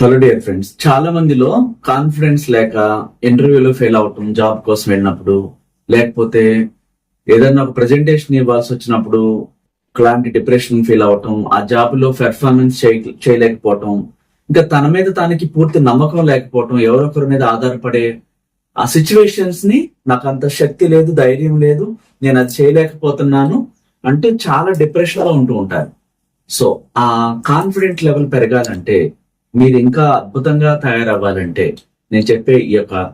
Hello dear friends చాలా మందిలో confidence లేక ఇంటర్వ్యూలో ఫెయిల్ అవటం జాబ్ కోసం వెళ్ళినప్పుడు లేకపోతే ఏదైనా ఒక ప్రెజెంటేషన్ ఇవ్వాల్సి వచ్చినప్పుడు అలాంటి డిప్రెషన్ ఫీల్ అవటం ఆ జాబ్లో పెర్ఫార్మెన్స్ చేయలేకపోవటం ఇంకా తన మీద తనకి పూర్తి నమ్మకం లేకపోవటం ఎవరొకరి మీద ఆధారపడే ఆ సిచ్యువేషన్స్ని నాకు అంత శక్తి లేదు ధైర్యం లేదు నేను అది చేయలేకపోతున్నాను అంటే చాలా డిప్రెషన్లో ఉంటూ ఉంటారు. సో ఆ కాన్ఫిడెంట్ లెవెల్ పెరగాలంటే మీరు ఇంకా అద్భుతంగా తయారవ్వాలంటే నేను చెప్పే ఈ యొక్క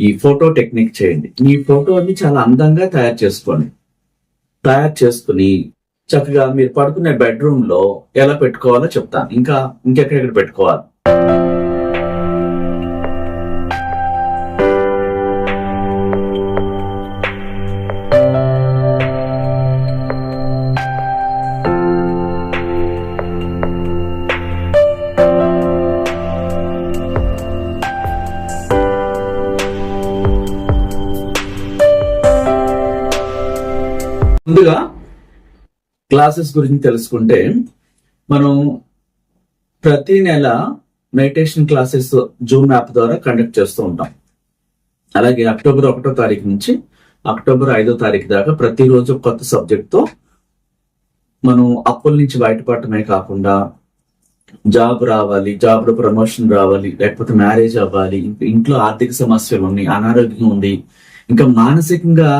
ఈ ఫోటో టెక్నిక్ చేయండి. మీ ఫోటోని చాలా అందంగా తయారు చేసుకోండి. తయారు చేసుకుని చక్కగా మీరు పడుకునే బెడ్రూమ్లో ఎలా పెట్టుకోవాలో చెప్తాను. ఇంకా ఇంకెక్కడెక్కడ పెట్టుకోవాలి? క్లాసెస్ గురించి తెలుసుకుంటే మనం ప్రతి నెల మెడిటేషన్ క్లాసెస్ జూమ్ యాప్ ద్వారా కండక్ట్ చేస్తూ ఉంటాం. అలాగే అక్టోబర్ ఒకటో తారీఖు నుంచి అక్టోబర్ ఐదో తారీఖు దాకా ప్రతిరోజు కొత్త సబ్జెక్ట్తో మనం అప్పుల నుంచి బయటపడటమే కాకుండా జాబ్ రావాలి జాబ్లో ప్రమోషన్ రావాలి లేకపోతే మ్యారేజ్ అవ్వాలి ఇంట్లో ఆర్థిక సమస్యలు ఉన్నాయి అనారోగ్యం ఉంది ఇంకా మానసికంగా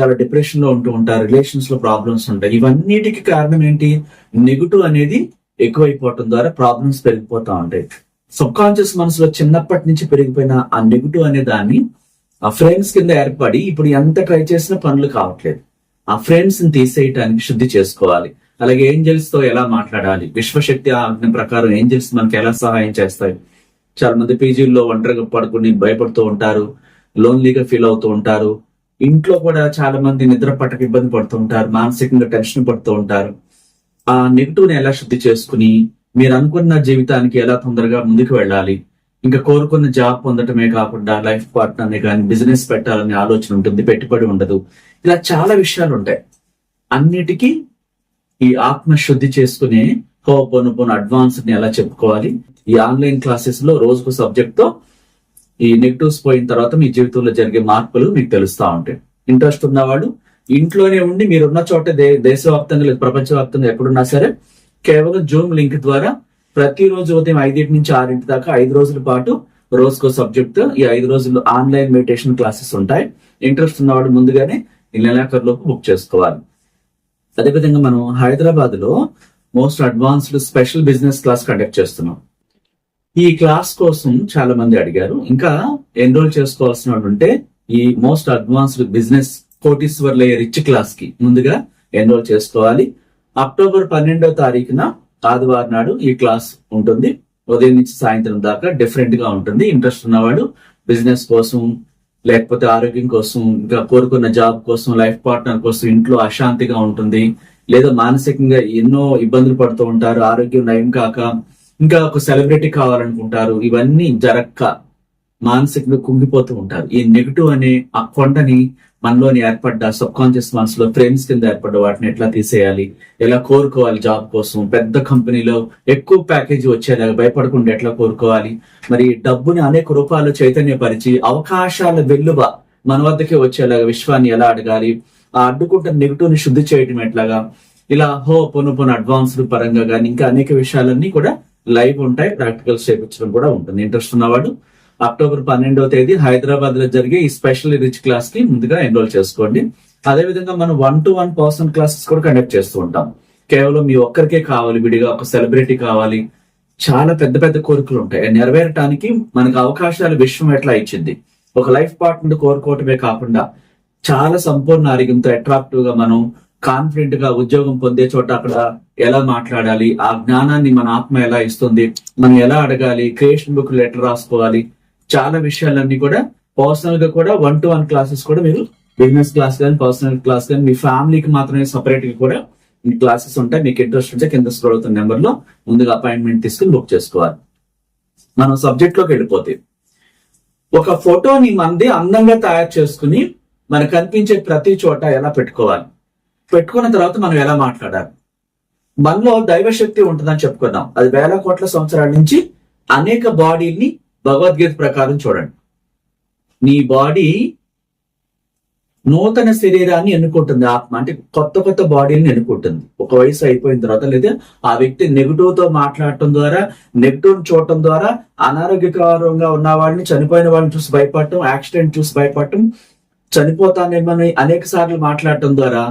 చాలా డిప్రెషన్లో ఉంటూ ఉంటారు రిలేషన్స్లో ప్రాబ్లమ్స్ ఉంటాయి. ఇవన్నిటికి కారణం ఏంటి? నెగిటివ్ అనేది ఎక్కువైపోవటం ద్వారా ప్రాబ్లమ్స్ పెరిగిపోతా ఉంటాయి. సబ్ కాన్షియస్ మనసులో చిన్నప్పటి నుంచి పెరిగిపోయిన ఆ నెగిటివ్ అనే దాన్ని ఆ ఫ్రేమ్స్ కింద ఏర్పడి ఇప్పుడు ఎంత ట్రై చేసినా పనులు కావట్లేదు. ఆ ఫ్రేమ్స్ని తీసేయటానికి శుద్ధి చేసుకోవాలి. అలాగే ఏంజల్స్తో ఎలా మాట్లాడాలి? విశ్వశక్తి ఆజ్ఞ ప్రకారం ఏంజల్స్ మనకి ఎలా సహాయం చేస్తాయి? చాలా మంది పీజీల్లో ఒంటరిగా పడుకుని భయపడుతూ ఉంటారు లోన్లీగా ఫీల్ అవుతూ ఉంటారు. ఇంట్లో కూడా చాలా మంది నిద్ర పట్టక ఇబ్బంది పడుతూ ఉంటారు మానసికంగా టెన్షన్ పడుతూ ఉంటారు. ఆ నెగిటివ్ని ఎలా శుద్ధి చేసుకుని మీరు అనుకున్న జీవితానికి ఎలా తొందరగా ముందుకు వెళ్ళాలి? ఇంకా కోరుకున్న జాబ్ పొందటమే కాకుండా లైఫ్ పార్ట్నర్ని కానీ బిజినెస్ పెట్టాలనే ఆలోచన ఉంటుంది పెట్టుబడి ఉండదు. ఇలా చాలా విషయాలు ఉంటాయి. అన్నిటికీ ఈ ఆత్మ శుద్ధి చేసుకుని హోపోనుపోను అడ్వాన్స్ని ఎలా చెప్పుకోవాలి? ఈ ఆన్లైన్ క్లాసెస్లో రోజుకు సబ్జెక్ట్తో ఈ నెగిటివ్స్ పోయిన తర్వాత మీ జీవితంలో జరిగే మార్పులు మీకు తెలుస్తా ఉంటాయి. ఇంట్రెస్ట్ ఉన్నవాళ్ళు ఇంట్లోనే ఉండి మీరున్న చోట దే దేశవ్యాప్తంగా లేదు ప్రపంచవ్యాప్తంగా ఎక్కడున్నా సరే కేవలం జూమ్ లింక్ ద్వారా ప్రతిరోజు ఉదయం ఐదింటి నుంచి ఆరింటి దాకా ఐదు రోజుల పాటు రోజుకో సబ్జెక్ట్ ఈ ఐదు రోజులు ఆన్లైన్ మెడిటేషన్ క్లాసెస్ ఉంటాయి. ఇంట్రెస్ట్ ఉన్నవాడు ముందుగానే ఈ నెలాఖరులోపు బుక్ చేసుకోవాలి. అదేవిధంగా మనం హైదరాబాద్లో most advanced special business class conduct చేస్తున్నాం. ఈ క్లాస్ కోసం చాలా మంది అడిగారు. ఇంకా ఎన్రోల్ చేసుకోవాల్సిన ఉంటే ఈ మోస్ట్ అడ్వాన్స్డ్ బిజినెస్ కోటీశ్వర్ లేయర్ రిచ్ క్లాస్కి ముందుగా ఎన్రోల్ చేసుకోవాలి. అక్టోబర్ పన్నెండవ తారీఖున ఆదివారం నాడు ఈ క్లాస్ ఉంటుంది. ఉదయం నుంచి సాయంత్రం దాకా డిఫరెంట్గా ఉంటుంది. ఇంట్రెస్ట్ ఉన్నవాడు బిజినెస్ కోసం లేకపోతే ఆరోగ్యం కోసం ఇంకా కోరుకున్న జాబ్ కోసం లైఫ్ పార్ట్నర్ కోసం ఇంట్లో అశాంతిగా ఉంటుంది. లేదా మానసికంగా ఎన్నో ఇబ్బందులు పడుతూ ఉంటారు. ఆరోగ్యం నయం కాక ఇంకా ఒక సెలబ్రిటీ కావాలనుకుంటారు ఇవన్నీ జరక్క మానసికంగా కుంగిపోతూ ఉంటారు. ఈ నెగిటివ్ అనే ఆ కొండని మనలోని ఏర్పడ్డ సబ్ కాన్షియస్ మనసులో ఫ్రేమ్స్ కింద ఏర్పడ్డ వాటిని ఎట్లా తీసేయాలి? ఎలా కోరుకోవాలి జాబ్ కోసం? పెద్ద కంపెనీలో ఎక్కువ ప్యాకేజీ వచ్చేలాగా భయపడకుండా ఎట్లా కోరుకోవాలి? మరి డబ్బుని అనేక రూపాల్లో చైతన్యపరిచి అవకాశాల వెల్లువ మన వద్దకే వచ్చేలాగా విశ్వాన్ని ఎలా అడగాలి? ఆ అడ్డుకుంటున్న నెగిటివ్ని శుద్ధి చేయటం ఎట్లాగా? ఇలా హో పొను పొను అడ్వాన్స్డ్ పరంగా కానీ ఇంకా అనేక విషయాలన్నీ కూడా లైవ్ ఉంటాయి ప్రాక్టికల్స్ చేయించడం కూడా ఉంటుంది. ఇంట్రెస్ట్ ఉన్నవాడు అక్టోబర్ పన్నెండవ తేదీ హైదరాబాద్లో జరిగే ఈ స్పెషల్ రిచ్ క్లాస్కి ముందుగా ఎన్రోల్ చేసుకోండి. అదే విధంగా మనం one to one personal classes కూడా కండక్ట్ చేస్తూ ఉంటాం. కేవలం మీ ఒక్కరికే కావాలి విడిగా ఒక సెలబ్రిటీ కావాలి. చాలా పెద్ద పెద్ద కోరికలు ఉంటాయి. నెరవేరటానికి మనకు అవకాశాలు విశ్వం ఎట్లా ఇచ్చింది? ఒక లైఫ్ పార్ట్నర్ కోరుకోవటమే కాకుండా చాలా సంపూర్ణ ఆరోగ్యంతో అట్రాక్టివ్గా మనం కాన్ఫిడెంట్గా ఉద్యోగం పొందే చోట అక్కడ ఎలా మాట్లాడాలి? ఆ జ్ఞానాన్ని మన ఆత్మ ఎలా ఇస్తుంది? మనం ఎలా అడగాలి? క్రియేషన్ బుక్ లెటర్ రాసుకోవాలి. చాలా విషయాలన్నీ కూడా పర్సనల్గా కూడా వన్ టు వన్ క్లాసెస్ కూడా మీరు బిజినెస్ క్లాస్ కానీ పర్సనల్ క్లాస్ కానీ మీ ఫ్యామిలీకి మాత్రమే సపరేట్గా కూడా మీ క్లాసెస్ ఉంటాయి. మీకు ఇంట్రెస్ట్ ఉంటే కింద స్క్రోల్ అవుతున్న నెంబర్లో ముందుగా అపాయింట్మెంట్ తీసుకుని బుక్ చేసుకోవాలి. మనం సబ్జెక్ట్లోకి వెళ్ళిపోతే ఒక ఫోటోని మంది అందంగా తయారు చేసుకుని మనకు కనిపించే ప్రతి చోట ఎలా పెట్టుకోవాలి? పెట్టుకున్న తర్వాత మనం ఎలా మాట్లాడాలి? మనలో దైవశక్తి ఉంటుందని చెప్పుకున్నాం అది వేల కోట్ల సంవత్సరాల నుంచి అనేక బాడీని భగవద్గీత ప్రకారం చూడండి. నీ బాడీ నూతన శరీరాన్ని ఎన్నుకుంటుంది. ఆత్మ అంటే కొత్త కొత్త బాడీని ఎన్నుకుంటుంది. ఒక వయసు అయిపోయిన తర్వాత లేదా ఆ వ్యక్తి నెగిటివ్తో మాట్లాడటం ద్వారా నెగిటివ్ చూడటం ద్వారా అనారోగ్యకరంగా ఉన్న వాళ్ళని చనిపోయిన వాళ్ళని చూసి భయపడటం యాక్సిడెంట్ చూసి భయపడటం చనిపోతానేమని అనేక సార్లు మాట్లాడటం ద్వారా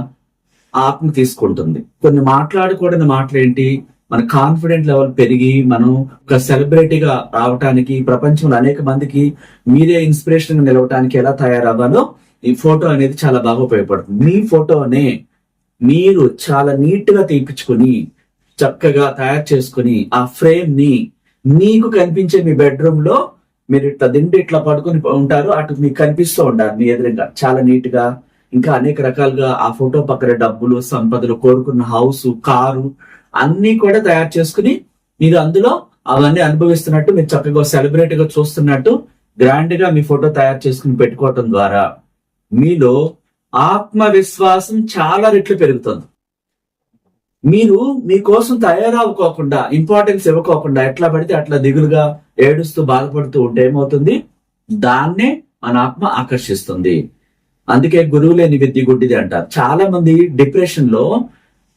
ఆత్మ తీసుకుంటుంది. కొన్ని మాట్లాడకూడని మాటలేంటి? మన కాన్ఫిడెంట్ లెవెల్ పెరిగి మనం ఒక సెలబ్రిటీగా రావటానికి ప్రపంచంలో అనేక మందికి మీరే ఇన్స్పిరేషన్ నిలవటానికి ఎలా తయారవ్వాలో ఈ ఫోటో అనేది చాలా బాగా ఉపయోగపడుతుంది. మీ ఫోటోనే మీరు చాలా నీట్గా తీపించుకొని చక్కగా తయారు చేసుకుని ఆ ఫ్రేమ్ని మీకు కనిపించే మీ బెడ్రూమ్లో మీరు ఇట్లా దిండి ఇట్లా పడుకొని ఉంటారు అటు మీకు కనిపిస్తూ ఉండాలి మీ ఎదురుగా. చాలా నీట్గా ఇంకా అనేక రకాలుగా ఆ ఫోటో పక్కన డబ్బులు సంపదలు కోరుకున్న హౌస్ కారు అన్ని కూడా తయారు చేసుకుని మీరు అందులో అవన్నీ అనుభవిస్తున్నట్టు మీరు చక్కగా సెలబ్రేట్గా చూస్తున్నట్టు గ్రాండ్గా మీ ఫోటో తయారు చేసుకుని పెట్టుకోవటం ద్వారా మీలో ఆత్మవిశ్వాసం చాలా రెట్లు పెరుగుతుంది. మీరు మీకోసం తయారవుకోకుండా ఇంపార్టెన్స్ ఇవ్వకోకుండా ఎట్లా పడితే అట్లా దిగులుగా ఏడుస్తూ బాధపడుతూ ఉంటే ఏమవుతుంది? దాన్నే మన ఆత్మ ఆకర్షిస్తుంది. అందుకే గురువు లేని విద్య గుడ్డిది అంటారు. చాలా మంది డిప్రెషన్లో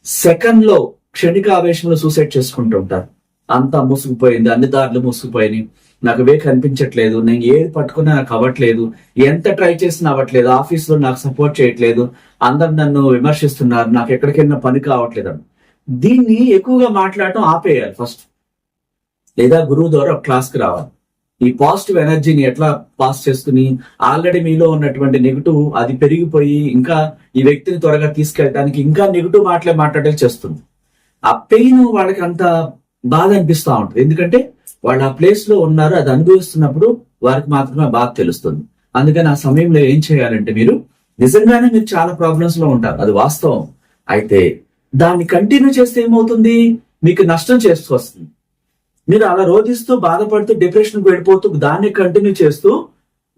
సెకండ్లో క్షణిక ఆవేశంలో సూసైడ్ చేసుకుంటూ ఉంటారు. అంతా మూసుకుపోయింది అన్ని దారులు మూసుకుపోయినాయి. నాకు వే కనిపించట్లేదు నేను ఏది పట్టుకున్నా నాకు అవ్వట్లేదు ఎంత ట్రై చేసినా అవ్వట్లేదు ఆఫీస్లో నాకు సపోర్ట్ చేయట్లేదు అందరు నన్ను విమర్శిస్తున్నారు నాకు ఎక్కడికైనా పని కావట్లేదు అని. దీన్ని ఎక్కువగా మాట్లాడటం ఆపేయాలి ఫస్ట్ లేదా గురువు ద్వారా ఒక క్లాస్కి రావాలి. ఈ పాజిటివ్ ఎనర్జీని ఎట్లా పాస్ చేసుకుని ఆల్రెడీ మీలో ఉన్నటువంటి నెగిటివ్ అది పెరిగిపోయి ఇంకా ఈ వ్యక్తిని త్వరగా తీసుకెళ్ళడానికి ఇంకా నెగిటివ్ మాటలే మాట్లాడే చేస్తుంది. ఆ పెయిన్ వాళ్ళకి అంత బాధ అనిపిస్తా ఉంటుంది. ఎందుకంటే వాళ్ళు ఆ ప్లేస్లో ఉన్నారు అది అనుభవిస్తున్నప్పుడు వారికి మాత్రమే బాధ తెలుస్తుంది. అందుకని ఆ సమయంలో ఏం చేయాలంటే మీరు నిజంగానే మీరు చాలా ప్రాబ్లమ్స్లో ఉంటారు. అది వాస్తవం. అయితే దాన్ని కంటిన్యూ చేస్తే ఏమవుతుంది? మీకు నష్టం చేస్తూ వస్తుంది. మీరు అలా రోధిస్తూ బాధపడుతూ డిప్రెషన్కి వెళ్ళిపోతూ దాన్ని కంటిన్యూ చేస్తూ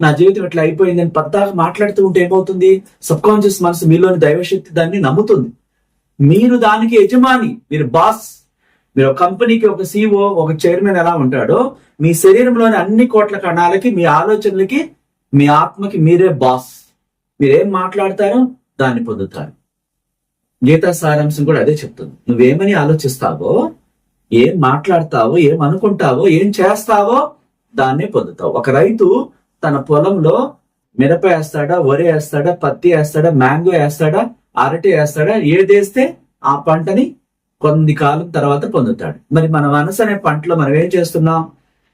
నా జీవితం ఇట్లా అయిపోయిందని పద్దాగా మాట్లాడుతూ ఉంటే ఏమవుతుంది? సబ్ కాన్షియస్ మనసు మీలోని దైవశక్తి దాన్ని నమ్ముతుంది. మీరు దానికి యజమాని మీరు బాస్ మీరు ఒక కంపెనీకి ఒక సీఓ ఒక చైర్మన్ ఎలా ఉంటాడో మీ శరీరంలోని అన్ని కోట్ల కణాలకి మీ ఆలోచనలకి మీ ఆత్మకి మీరే బాస్ మీరేం మాట్లాడతారో దాన్ని పొందుతారు. గీతా సారాంశం కూడా అదే చెప్తుంది. నువ్వేమని ఆలోచిస్తావో ఏం మాట్లాడతావో ఏం అనుకుంటావో ఏం చేస్తావో దాన్నే పొందుతావు. ఒక రైతు తన పొలంలో మిరప వేస్తాడా వరి వేస్తాడా పత్తి వేస్తాడా మ్యాంగో వేస్తాడా అరటి వేస్తాడా ఏదేస్తే ఆ పంటని కొన్ని కాలం తర్వాత పొందుతాడు. మరి మన మనసు అనే పంటలో మనం ఏం చేస్తున్నాం?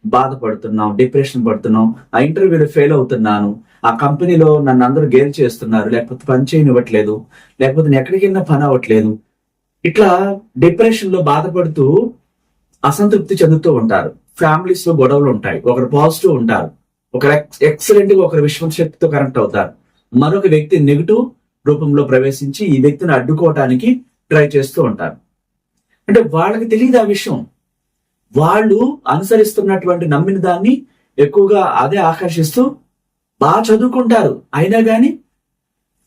బాధపడుతున్నాం డిప్రెషన్ పడుతున్నాం ఆ ఇంటర్వ్యూలో ఫెయిల్ అవుతున్నాను ఆ కంపెనీలో నన్ను అందరూ గేల్ చేస్తున్నారు లేకపోతే పని చేయనివ్వట్లేదు లేకపోతే నేను ఎక్కడికి వెళ్ళినా పని అవ్వట్లేదు. ఇట్లా డిప్రెషన్లో బాధపడుతూ అసంతృప్తి చెందుతూ ఉంటారు. ఫ్యామిలీస్లో గొడవలు ఉంటాయి. ఒకరు పాజిటివ్ ఉంటారు. ఒకరు ఎక్సలెంట్గా ఒకరు విశ్వం శక్తితో కనెక్ట్ అవుతారు. మరొక వ్యక్తి నెగిటివ్ రూపంలో ప్రవేశించి ఈ వ్యక్తిని అడ్డుకోవటానికి ట్రై చేస్తూ ఉంటారు. అంటే వాళ్ళకి తెలియదు ఆ విషయం? వాళ్ళు అనుసరిస్తున్నటువంటి నమ్మిన దాన్ని ఎక్కువగా అదే ఆకర్షిస్తూ బాగా చదువుకుంటారు. అయినా కానీ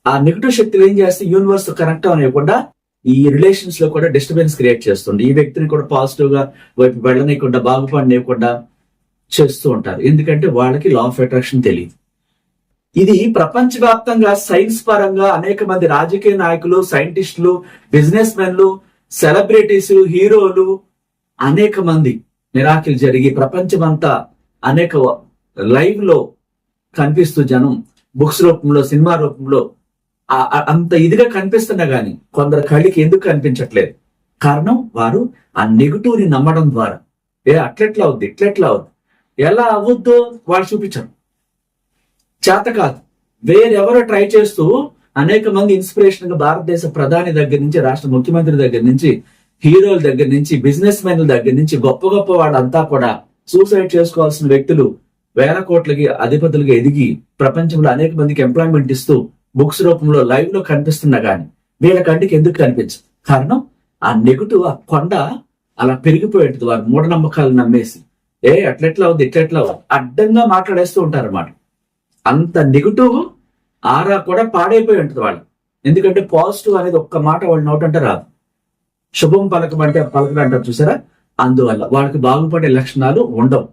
ఆ నెగిటివ్ శక్తులు ఏం చేస్తే యూనివర్స్ కనెక్ట్ అవ్వకుండా ఈ రిలేషన్స్లో కూడా డిస్టర్బెన్స్ క్రియేట్ చేస్తుంది. ఈ వ్యక్తిని కూడా పాజిటివ్గా వైపు వెళ్ళనీయకుండా బాగుపడనీయకుండా చేస్తూ ఉంటారు. ఎందుకంటే వాళ్ళకి లా ఆఫ్ అట్రాక్షన్ తెలియదు. ఇది ప్రపంచవ్యాప్తంగా సైన్స్ పరంగా అనేక మంది రాజకీయ నాయకులు సైంటిస్టులు బిజినెస్ మెన్లు సెలబ్రిటీస్ హీరోలు అనేక మంది మిరాకిల్ జరిగి ప్రపంచమంతా అనేక లైవ్లో కనిపిస్తూ జనం బుక్స్ రూపంలో సినిమా రూపంలో అంత ఇదిగా కనిపిస్తున్నా గాని కొందరు కళ్ళకి ఎందుకు కనిపించట్లేదు? కారణం వారు ఆ నెగిటివ్ని నమ్మడం ద్వారా. ఏ అట్లెట్లా అవుద్ది? ఇట్లెట్లా అవుద్ది? ఎలా అవ్వద్దో వాళ్ళు చూపించరు. చేత కాదు. వేరెవరో ట్రై చేస్తూ అనేక మంది ఇన్స్పిరేషన్గా భారతదేశ ప్రధాని దగ్గర నుంచి రాష్ట్ర ముఖ్యమంత్రి దగ్గర నుంచి హీరోల దగ్గర నుంచి బిజినెస్ మెన్ల దగ్గర నుంచి గొప్ప గొప్ప వాళ్ళంతా కూడా సూసైడ్ చేసుకోవాల్సిన వ్యక్తులు వేల కోట్లకి అధిపతులుగా ఎదిగి ప్రపంచంలో అనేక మందికి ఎంప్లాయ్మెంట్ ఇస్తూ బుక్స్ రూపంలో లైవ్లో కనిపిస్తున్నా కానీ వీళ్ళ కంటికి ఎందుకు కనిపించదు? కారణం ఆ నెగిటివ్ ఆ కొండ అలా పెరిగిపోయేది వారు మూఢనమ్మకాలు నమ్మేసి. ఏ అట్లెట్లా ఉంది ఇట్లెట్లా ఉంది? అడ్డంగా మాట్లాడేస్తూ ఉంటారు అన్నమాట అంత నెగిటివ్ ఆరా కూడా పాడైపోయి ఉంటుంది వాళ్ళు. ఎందుకంటే పాజిటివ్ అనేది ఒక్క మాట వాళ్ళు నోటంటే రాదు. శుభం పలకం అంటే పలకలు అంటారు చూసారా? అందువల్ల వాళ్ళకి బాగుపడే లక్షణాలు ఉండవు.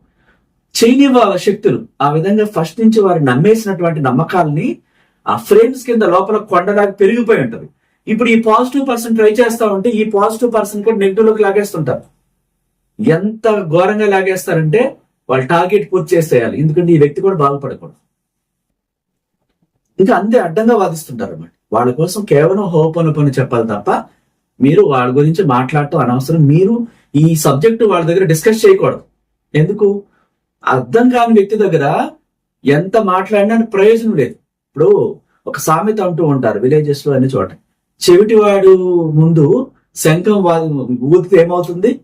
చేయని వాళ్ళ శక్తులు ఆ విధంగా ఫస్ట్ నుంచి వారు నమ్మేసినటువంటి నమ్మకాలని ఆ ఫ్రేమ్స్ కింద లోపల కొండలాగా పెరిగిపోయి ఉంటుంది. ఇప్పుడు ఈ పాజిటివ్ పర్సన్ ట్రై చేస్తా ఉంటే ఈ పాజిటివ్ పర్సన్ కూడా నెగిటివ్లోకి లాగేస్తుంటారు. ఎంత ఘోరంగా లాగేస్తారంటే వాళ్ళు టార్గెట్ పూర్తి చేసేయాలి. ఎందుకంటే ఈ వ్యక్తి కూడా బాగుపడకూడదు ఇంకా అంతే అడ్డంగా వాదిస్తుంటారు అన్నమాట. వాళ్ళ కోసం కేవలం హోపన పని చెప్పాలి తప్ప మీరు వాళ్ళ గురించి మాట్లాడటం అనవసరం. మీరు ఈ సబ్జెక్ట్ వాళ్ళ దగ్గర డిస్కస్ చేయకూడదు. ఎందుకు? అర్థం కాని వ్యక్తి దగ్గర ఎంత మాట్లాడినా ప్రయోజనం లేదు. ఇప్పుడు ఒక సామెత అంటూ ఉంటారు విలేజెస్లో అన్ని చోట. చెవిటివాడు ముందు శంఖం వా- ఊదితే ఏమవుతుంది?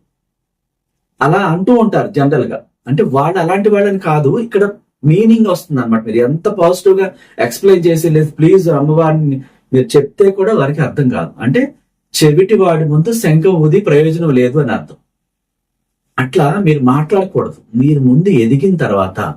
అలా అంటూ ఉంటారు జనరల్గా అంటే వాళ్ళు అలాంటి వాళ్ళని కాదు ఇక్కడ మీనింగ్ వస్తుంది అనమాట మీరు. ఎంత పాజిటివ్గా ఎక్స్ప్లెయిన్ చేసి లేదు ప్లీజ్ అమ్మవారిని మీరు చెప్తే కూడా వారికి అర్థం కాదు. అంటే చెవిటి వాడి ముందు శంఖం ఊది ప్రయోజనం లేదు అని అర్థం. అట్లా మీరు మాట్లాడకూడదు. మీరు ముందు ఎదిగిన తర్వాత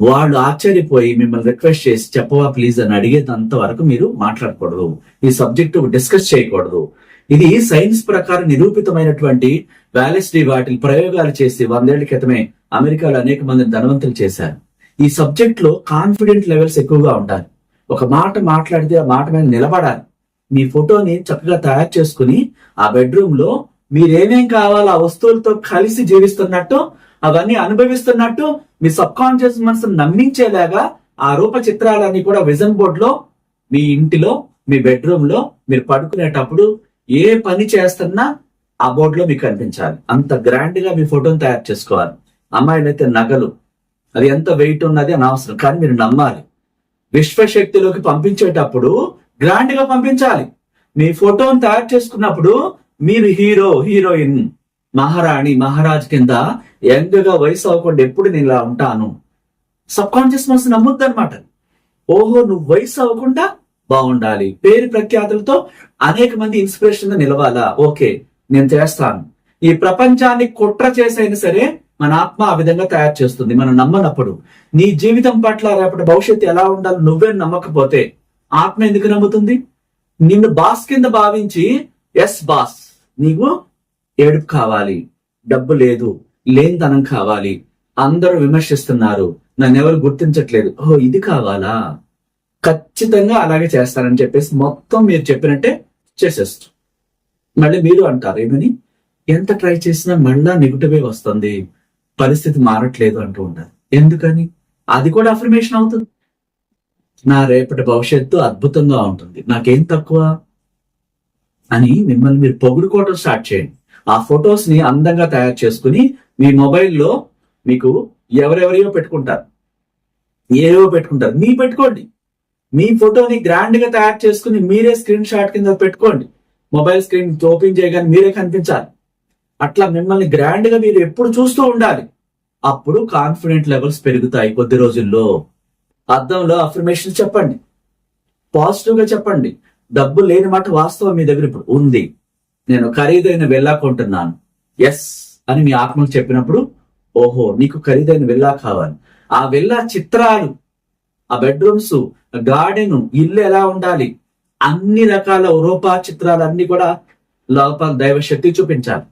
వాళ్ళు ఆశ్చర్యపోయి మిమ్మల్ని రిక్వెస్ట్ చేసి చెప్పవా ప్లీజ్ అని అడిగేంత వరకు మీరు మాట్లాడకూడదు. ఈ సబ్జెక్టు డిస్కస్ చేయకూడదు. ఇది సైన్స్ ప్రకారం నిరూపితమైనటువంటి వ్యాలెస్టీ వాటి ప్రయోగాలు చేసి వందేళ్ళ క్రితమే అమెరికాలో అనేక మందిని ధనవంతులు చేశారు. ఈ సబ్జెక్ట్లో కాన్ఫిడెంట్ లెవెల్స్ ఎక్కువగా ఉండాలి. ఒక మాట మాట్లాడితే ఆ మాట మీద నిలబడాలి. మీ ఫోటోని చక్కగా తయారు చేసుకుని ఆ బెడ్రూమ్లో మీరేమేం కావాలో ఆ వస్తువులతో కలిసి జీవిస్తున్నట్టు అవన్నీ అనుభవిస్తున్నట్టు మీ సబ్ కాన్షియస్ మనసు నమ్మించేలాగా ఆ రూప చిత్రాలన్నీ కూడా విజన్ బోర్డ్లో మీ ఇంటిలో మీ బెడ్రూమ్లో మీరు పడుకునేటప్పుడు ఏ పని చేస్తున్నా ఆ బోర్డులో మీకు కనిపించాలి. అంత గ్రాండ్గా మీ ఫోటోని తయారు చేసుకోవాలి. అమ్మాయిలైతే నగలు. అది ఎంత వెయిట్ ఉన్నది అనవసరం కానీ మీరు నమ్మాలి. విశ్వశక్తిలోకి పంపించేటప్పుడు గ్రాండ్గా పంపించాలి. మీ ఫోటోని తయారు చేసుకున్నప్పుడు మీరు హీరో హీరోయిన్ మహారాణి మహారాజ్ కింద యంగ్గా వయసు అవ్వకుండా ఎప్పుడు నేను ఇలా ఉంటాను? సబ్ కాన్షియస్ మనసు నమ్ముద్ది అనమాట ఓహో నువ్వు వయసు అవ్వకుండా బాగుండాలి. పేరు ప్రఖ్యాతులతో అనేక మంది ఇన్స్పిరేషన్ నిలవాలా? ఓకే నేను చేస్తాను. ఈ ప్రపంచాన్ని కుట్ర చేసైనా సరే మన ఆత్మ ఆ విధంగా తయారు చేస్తుంది. మనం నమ్మనప్పుడు. నీ జీవితం పట్ల రేపటి భవిష్యత్తు ఎలా ఉండాలి నువ్వే నమ్మకపోతే ఆత్మ ఎందుకు నమ్ముతుంది? నిన్ను బాస్ కింద భావించి ఎస్ బాస్ నీవు ఏడుపు కావాలి డబ్బు లేదు లేనితనం కావాలి. అందరూ విమర్శిస్తున్నారు నన్ను ఎవరు గుర్తించట్లేదు. ఓ ఇది కావాలా? ఖచ్చితంగా అలాగే చేస్తారని చెప్పేసి మొత్తం మీరు చెప్పినట్టే చేసేస్తూ మళ్ళీ మీరు అంటారు ఏమని? ఎంత ట్రై చేసినా మళ్ళా నెగిటివే వస్తుంది. పరిస్థితి మారట్లేదు అంటూ ఉంటారు. ఎందుకని? అది కూడా అఫర్మేషన్ అవుతుంది. నా రేపటి భవిష్యత్తు అద్భుతంగా ఉంటుంది. నాకేం తక్కువ? అని మిమ్మల్ని మీరు పొగుడుకోవడం స్టార్ట్ చేయండి. ఆ ఫొటోస్ని అందంగా తయారు చేసుకుని మీ మొబైల్లో మీకు ఎవరెవరియో పెట్టుకుంటారు. ఏవో పెట్టుకుంటారు. మీ పెట్టుకోండి. మీ ఫోటోని గ్రాండ్గా తయారు చేసుకుని మీరే స్క్రీన్ షాట్ కింద పెట్టుకోండి. మొబైల్ స్క్రీన్ ఓపెన్ చేయగానే మీరే కనిపించాలి. అట్లా మిమ్మల్ని గ్రాండ్గా మీరు ఎప్పుడు చూస్తూ ఉండాలి. అప్పుడు కాన్ఫిడెంట్ లెవెల్స్ పెరుగుతాయి కొద్ది రోజుల్లో. అర్థంలో అఫర్మేషన్ చెప్పండి. పాజిటివ్గా చెప్పండి. డబ్బు లేని మాట వాస్తవం మీ దగ్గర ఇప్పుడు ఉంది. నేను ఖరీదైన వెళ్ళా కొంటున్నాను ఎస్ అని మీ ఆత్మలు చెప్పినప్పుడు ఓహో నీకు ఖరీదైన వెళ్ళా కావాలి. ఆ వెళ్ళా చిత్రాలు ఆ బెడ్రూమ్స్ గార్డెన్ ఇల్లు ఎలా ఉండాలి? అన్ని రకాల రూపా చిత్రాలు అన్ని కూడా లోపల దైవ శక్తి చూపించాలి.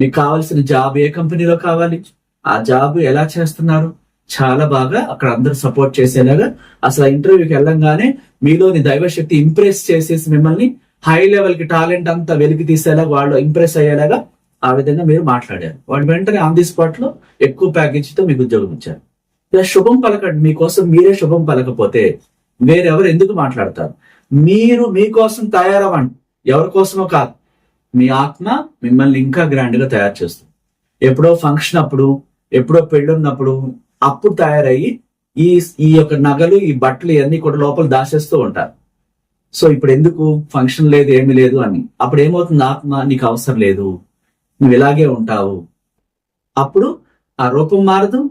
మీకు కావాల్సిన జాబ్ ఏ కంపెనీలో కావాలి? ఆ జాబ్ ఎలా చేస్తున్నారు? చాలా బాగా అక్కడ అందరూ సపోర్ట్ చేసేలాగా అసలు ఇంటర్వ్యూకి వెళ్ళంగానే మీలోని దైవశక్తి ఇంప్రెస్ చేసేసి మిమ్మల్ని హై లెవెల్కి టాలెంట్ అంతా వెలికి తీసేలాగా వాళ్ళు ఇంప్రెస్ అయ్యేలాగా ఆ విధంగా మీరు మాట్లాడారు. వాళ్ళు వెంటనే ఆన్ ది స్పాట్లో ఎక్కువ ప్యాకేజ్తో మీకు ఉద్యోగం ఇచ్చారు. ఇలా శుభం పలకండి మీకోసం మీరే శుభం పలకపోతే వేరెవరు ఎందుకు మాట్లాడతారు? మీరు మీకోసం తయారవ్వండి. ఎవరి కోసమో కాదు. మీ ఆత్మ మిమ్మల్ని ఇంకా గ్రాండ్గా తయారు చేస్తుంది. ఎప్పుడో ఫంక్షన్ అప్పుడు ఎప్పుడో పెళ్ళున్నప్పుడు అప్పుడు తయారయ్యి ఈ ఈ యొక్క నగలు ఈ బట్టలు ఇవన్నీ కూడా లోపల దాచేస్తూ ఉంటారు. సో ఇప్పుడు ఎందుకు ఫంక్షన్ లేదు ఏమీ లేదు అని. అప్పుడు ఏమవుతుంది ఆత్మ నీకు అవసరం లేదు. నువ్వు ఇలాగే ఉంటావు. అప్పుడు ఆ రూపం మారదు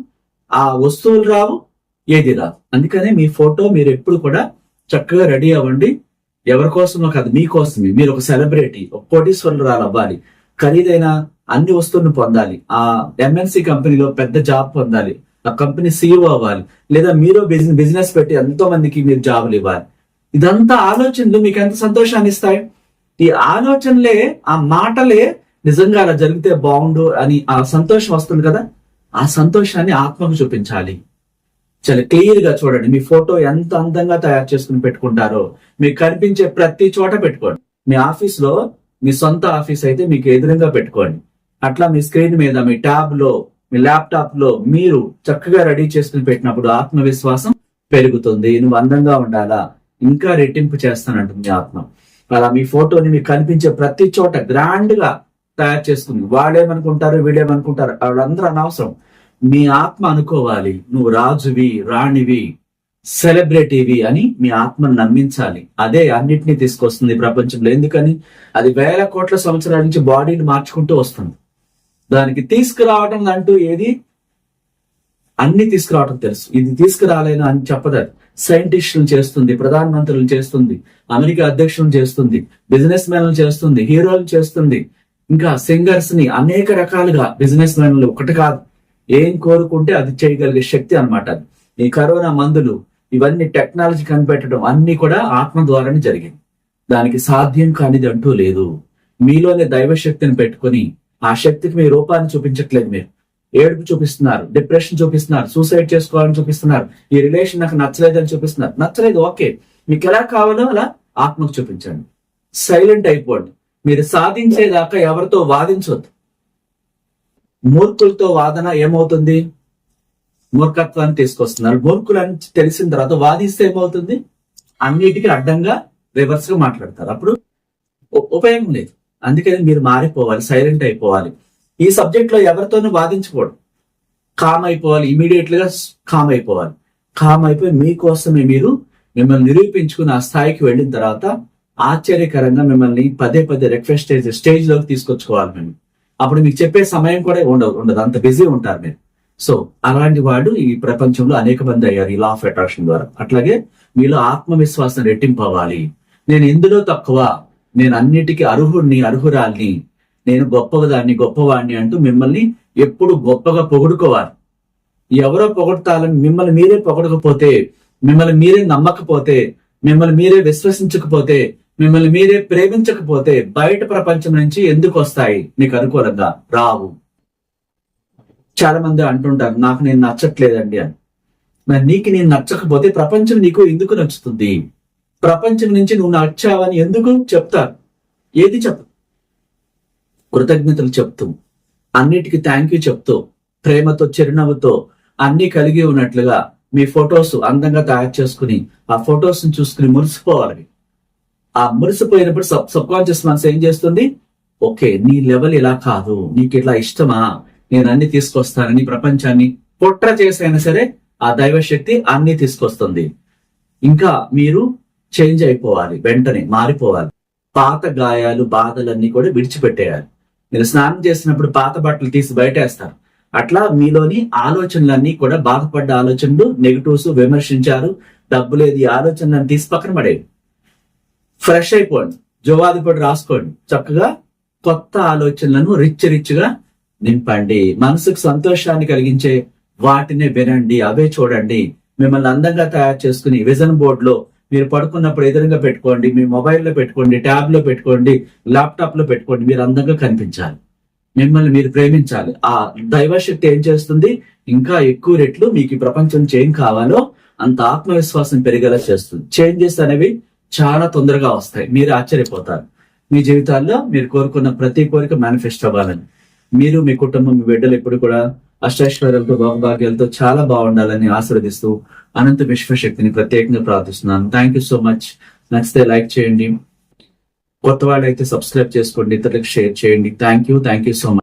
ఆ వస్తువులు రావు ఏది రాదు. అందుకనే మీ ఫోటో మీరు ఎప్పుడు కూడా చక్కగా రెడీ అవ్వండి. ఎవరి కోసమో కాదు మీకోసమే మీరు ఒక సెలబ్రిటీ ఒక కోటీశ్వరులు అవ్వాలి. ఖరీదైన అన్ని వస్తువులను పొందాలి. ఆ ఎంఎన్సి కంపెనీలో పెద్ద జాబ్ పొందాలి. ఆ కంపెనీ సీఈఓ అవ్వాలి. లేదా మీరు బిజినెస్ పెట్టి ఎంతో మందికి మీరు జాబులు ఇవ్వాలి. ఇదంతా ఆలోచనలు మీకు ఎంత సంతోషాన్ని ఇస్తాయి? ఈ ఆలోచనలే ఆ మాటలే నిజంగా అలా జరిగితే బాగుండు అని ఆ సంతోషం వస్తుంది కదా? ఆ సంతోషాన్ని ఆత్మకు చూపించాలి. చాలా క్లియర్గా చూడండి. మీ ఫోటో ఎంత అందంగా తయారు చేసుకుని పెట్టుకుంటారో. మీకు కనిపించే ప్రతి చోట పెట్టుకోండి. మీ ఆఫీస్లో మీ సొంత ఆఫీస్ అయితే మీకు ఎదురుగా పెట్టుకోండి. అట్లా మీ స్క్రీన్ మీద మీ ట్యాబ్లో మీ ల్యాప్టాప్లో మీరు చక్కగా రెడీ చేసుకుని పెట్టినప్పుడు ఆత్మవిశ్వాసం పెరుగుతుంది. నువ్వు అందంగా ఉండాలా? ఇంకా రెట్టింపు చేస్తానంటుంది మీ ఆత్మ. అలా మీ ఫోటోని మీకు కనిపించే ప్రతి చోట గ్రాండ్గా తయారు చేస్తుంది. వాళ్ళేమనుకుంటారు వీళ్ళేమనుకుంటారు వాళ్ళందరూ అనవసరం. మీ ఆత్మ అనుకోవాలి. నువ్వు రాజువి రాణివి సెలబ్రిటీవి అని మీ ఆత్మను నమ్మించాలి. అదే అన్నిటినీ తీసుకొస్తుంది ప్రపంచంలో. ఎందుకని? అది వేల కోట్ల సంవత్సరాల నుంచి బాడీని మార్చుకుంటూ వస్తుంది. దానికి తీసుకురావడం అంటూ ఏది? అన్ని తీసుకురావడం తెలుసు. ఇది తీసుకురాలేను అని చెప్పదు సైంటిస్టులు చేస్తుంది ప్రధానమంత్రులు చేస్తుంది అమెరికా అధ్యక్షులు చేస్తుంది బిజినెస్ మ్యాన్లు చేస్తుంది హీరోలు చేస్తుంది. ఇంకా సింగర్స్ని అనేక రకాలుగా బిజినెస్ మ్యాన్లు ఒకటి కాదు ఏం కోరుకుంటే అది చేయగలిగే శక్తి అన్నమాట ఈ కరోనా మందులు ఇవన్నీ టెక్నాలజీ కనిపెట్టడం అన్ని కూడా ఆత్మ ద్వారానే జరిగింది. దానికి సాధ్యం కానిది అంటూ లేదు. మీలోనే దైవ శక్తిని పెట్టుకొని ఆ శక్తికి మీ రూపాన్ని చూపించట్లేదు మీరు. ఏడుపు చూపిస్తున్నారు డిప్రెషన్ చూపిస్తున్నారు సూసైడ్ చేసుకోవాలని చూపిస్తున్నారు ఈ రిలేషన్ నాకు నచ్చలేదు అని చూపిస్తున్నారు. నచ్చలేదు ఓకే మీకు ఎలా కావాలో అలా ఆత్మకు చూపించండి. సైలెంట్ అయిపోండి. మీరు సాధించేదాకా ఎవరితో వాదించవద్దు మూర్ఖులతో వాదన ఏమవుతుంది? మూర్ఖత్వాన్ని తీసుకొస్తున్నారు. మూర్ఖులు అని తెలిసిన తర్వాత వాదిస్తే ఏమవుతుంది? అన్నిటికీ అడ్డంగా రివర్స్గా మాట్లాడతారు. అప్పుడు ఉపయోగం లేదు. అందుకని మీరు మారిపోవాలి సైలెంట్ అయిపోవాలి. ఈ సబ్జెక్ట్లో ఎవరితోనూ వాదించకూడదు. కామ్ అయిపోవాలి ఇమీడియట్గా కామ్ అయిపోవాలి. కామ్ అయిపోయి మీకోసమే మీరు మిమ్మల్ని నిరూపించుకుని ఆ స్థాయికి వెళ్ళిన తర్వాత ఆశ్చర్యకరంగా మిమ్మల్ని పదే పదే రిక్వెస్ట్ స్టేజ్ స్టేజ్లోకి తీసుకొచ్చుకోవాలి మేము. అప్పుడు మీకు చెప్పే సమయం కూడా ఉండదు ఉండదు. అంత బిజీ ఉంటారు మీరు. సో అలాంటి వాడు ఈ ప్రపంచంలో అనేక మంది అయ్యారు ఈ లా ఆఫ్ అట్రాక్షన్ ద్వారా. అట్లాగే మీలో ఆత్మవిశ్వాసం రెట్టింపవాలి నేను ఎందులో తక్కువ? నేను అన్నిటికీ అర్హుడిని అర్హురాల్ని నేను గొప్పదాన్ని గొప్పవాడిని అంటూ మిమ్మల్ని ఎప్పుడు గొప్పగా పొగుడుకోవాలి. ఎవరో పొగడతాలని మిమ్మల్ని మీరే పొగడకపోతే మిమ్మల్ని మీరే నమ్మకపోతే మిమ్మల్ని మీరే విశ్వసించకపోతే మిమ్మల్ని మీరే ప్రేమించకపోతే బయట ప్రపంచం నుంచి ఎందుకు వస్తాయి? నీకు అనుకూలంగా? రావు. చాలా మంది అంటుంటారు నాకు నేను నచ్చట్లేదండి అని. మరి నీకు నేను నచ్చకపోతే ప్రపంచం నీకు ఎందుకు నచ్చుతుంది? ప్రపంచం నుంచి నువ్వు నచ్చావని ఎందుకు చెప్తారు? ఏది చెప్తా కృతజ్ఞతలు చెప్తూ అన్నిటికీ థ్యాంక్ యూ చెప్తూ ప్రేమతో చిరునవ్వుతో అన్ని కలిగి ఉన్నట్లుగా మీ ఫొటోస్ అందంగా తయారు చేసుకుని ఆ ఫొటోస్ని చూసుకుని మురిసిపోవాలి. ఆ మురిసిపోయినప్పుడు సబ్ సబ్ కాన్షియస్ మనసు ఏం చేస్తుంది? ఓకే నీ లెవెల్ ఇలా కాదు నీకు ఇట్లా ఇష్టమా? నేను అన్ని తీసుకొస్తానని ప్రపంచాన్ని కుట్ర చేసైనా సరే ఆ దైవశక్తి అన్ని తీసుకొస్తుంది. ఇంకా మీరు చేంజ్ అయిపోవాలి వెంటనే మారిపోవాలి. పాత గాయాలు బాధలన్నీ కూడా విడిచిపెట్టేయాలి. మీరు స్నానం చేసినప్పుడు పాత బట్టలు తీసి బయటేస్తారు. అట్లా మీలోని ఆలోచనలన్నీ కూడా బాధపడ్డ ఆలోచనలు నెగిటివ్స్ విమర్శించారు. డబ్బు లేదు ఈ ఆలోచనలను తీసి పక్కన పడేవి ఫ్రెష్ అయిపోండి. జవాది కూడా రాసుకోండి. చక్కగా కొత్త ఆలోచనలను రిచ్ రిచ్గా నింపండి. మనసుకు సంతోషాన్ని కలిగించే వాటినే వినండి. అవే చూడండి. మిమ్మల్ని అందంగా తయారు చేసుకుని విజన్ బోర్డులో లో మీరు పడుకున్నప్పుడు ఎదురుగా పెట్టుకోండి మీ మొబైల్లో పెట్టుకోండి ట్యాబ్లో పెట్టుకోండి ల్యాప్టాప్లో పెట్టుకోండి మీరు అందంగా కనిపించాలి. మిమ్మల్ని మీరు ప్రేమించాలి. ఆ దైవశక్తి ఏం చేస్తుంది? ఇంకా ఎక్కువ రెట్లు మీకు ఈ ప్రపంచం నుంచి ఏం కావాలో అంత ఆత్మవిశ్వాసం పెరిగేలా చేస్తుంది. చేంజెస్ అనేవి చాలా తొందరగా వస్తాయి. మీరు ఆశ్చర్యపోతారు. మీ జీవితాల్లో మీరు కోరుకున్న ప్రతి కోరిక మేనిఫెస్ట్ అవ్వాలని. మీరు మీ కుటుంబం మీ బిడ్డలు ఎప్పుడు కూడా అష్టైశ్వర్యంతో భాగ్యాలతో చాలా బాగుండాలని ఆశీర్వదిస్తూ అనంత విశ్వశక్తిని ప్రత్యేకంగా ప్రార్థిస్తున్నాను. థ్యాంక్ యూ సో మచ్ నచ్చితే లైక్ చేయండి. కొత్త వాళ్ళు అయితే సబ్స్క్రైబ్ చేసుకోండి. ఇతరులకు షేర్ చేయండి. Thank you thank you so much